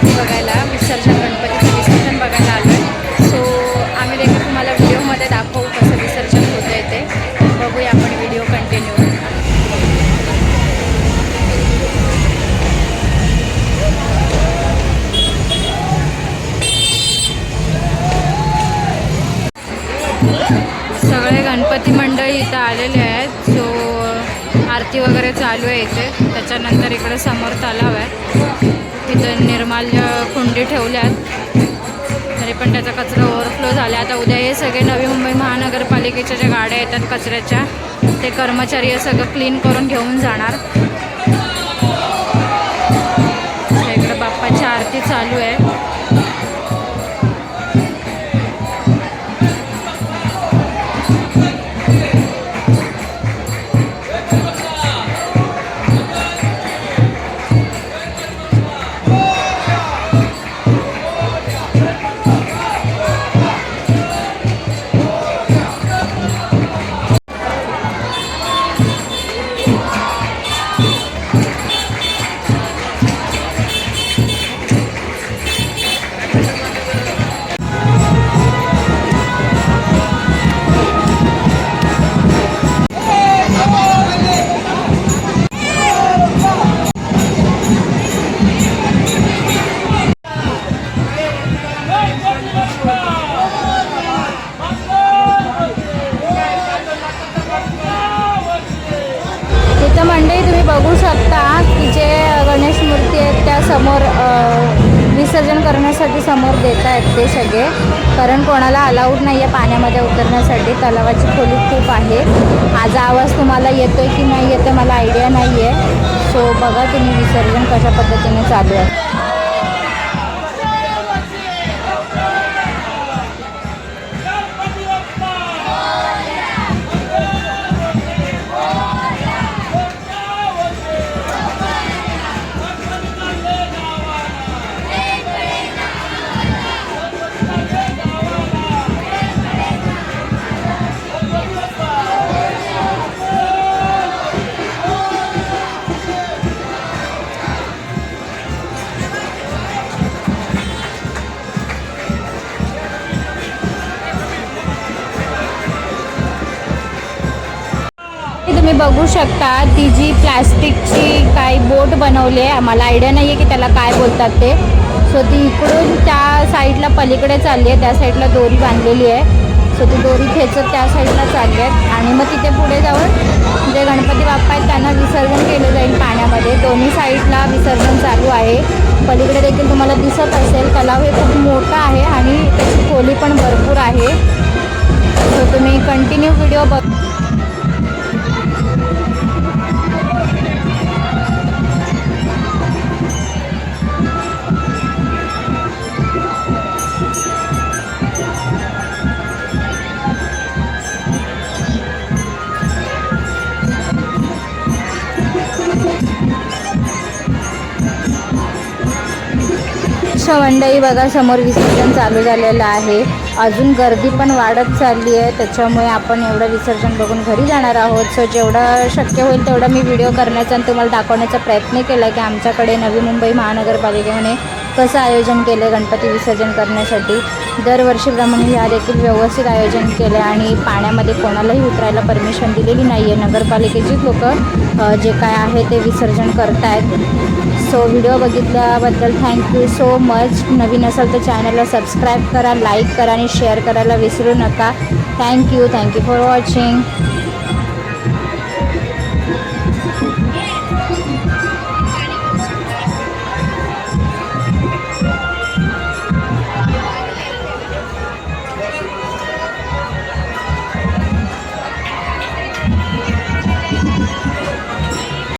गणपती बघायला विसर्जन गणपतीचं विसर्जन बघायला आलो आहे सो आम्ही देखील तुम्हाला व्हिडिओमध्ये दाखवू कसं विसर्जन होतं आहे ते. बघूया आपण व्हिडिओ कंटिन्यू सगळे गणपती मंडळी इथं आलेले आहेत. सो आरती वगैरे चालू आहे इथे. त्याच्यानंतर इकडे समोर तलाव आहे. तिथं निर्माल्य कुंडी ठेवल्यात. तरी पण त्याचा कचरा ओव्हरफ्लो झाला. आता उद्या हे सगळे नवी मुंबई महानगरपालिकेच्या ज्या गाड्या येतात कचऱ्याच्या ते कर्मचारी हे सगळं क्लीन करून घेऊन जाणार. इकडं बाप्पाची आरती चालू आहे. तर मंडळी तुम्ही बघू शकता की जे गणेश मूर्ती आहेत त्या समोर विसर्जन करण्यासाठी समोर देत आहेत ते सगळे. कारण कोणाला अलाउड नाही आहे पाण्यामध्ये उतरण्यासाठी. तलावाची खोली खूप आहे. माझा आवाज तुम्हाला येतो आहे की नाही येतो मला आयडिया नाही आहे सो बघा तुम्ही विसर्जन कशा पद्धतीने चालू आहे. तुम्ही बघू शकता ती जी प्लॅस्टिकची काही बोट बनवली आहे आम्हाला आयडिया नाही आहे की त्याला काय बोलतात ते. सो ती इकडून त्या साईडला पलीकडे चालली आहे त्या साईडला दोरी बांधलेली आहे. सो ती दोरी खेचत त्या साईडला चालली आहेत. आणि मग तिथे पुढे जाऊन जे गणपती बाप्पा आहेत त्यांना विसर्जन केलं जाईल पाण्यामध्ये. दोन्ही साईडला विसर्जन चालू आहे. पलीकडे देखील तुम्हाला दिसत असेल तलाव हे खूप मोठा आहे आणि त्याची खोली पण भरपूर आहे. सो तुम्ही कंटिन्यू व्हिडिओ बघ मंडई बघा समोर विसर्जन चालू झालेलं आहे. अजून गर्दी पण वाढत चालली आहे त्याच्यामुळे आपण एवढं विसर्जन बघून घरी जाणार आहोत. सो जेवढं शक्य होईल तेवढं मी व्हिडिओ करण्याचा आणि तुम्हाला दाखवण्याचा प्रयत्न केला की आमच्याकडे नवी मुंबई महानगरपालिकेने कसं आयोजन केलं गणपती विसर्जन करण्यासाठी. दरवर्षीप्रमाणे या देखील व्यवस्थित आयोजन केलं आणि पाण्यामध्ये कोणालाही उतरायला परमिशन दिलेली नाही आहे नगरपालिकेचीच लोकं जे काय आहे ते विसर्जन करतायत. सो व्हिडिओ बघितल्याबद्दल थँक्यू सो मच नवीन असाल तर चॅनलला सबस्क्राईब करा लाईक करा आणि शेअर करायला विसरू नका. Thank you thank you for watching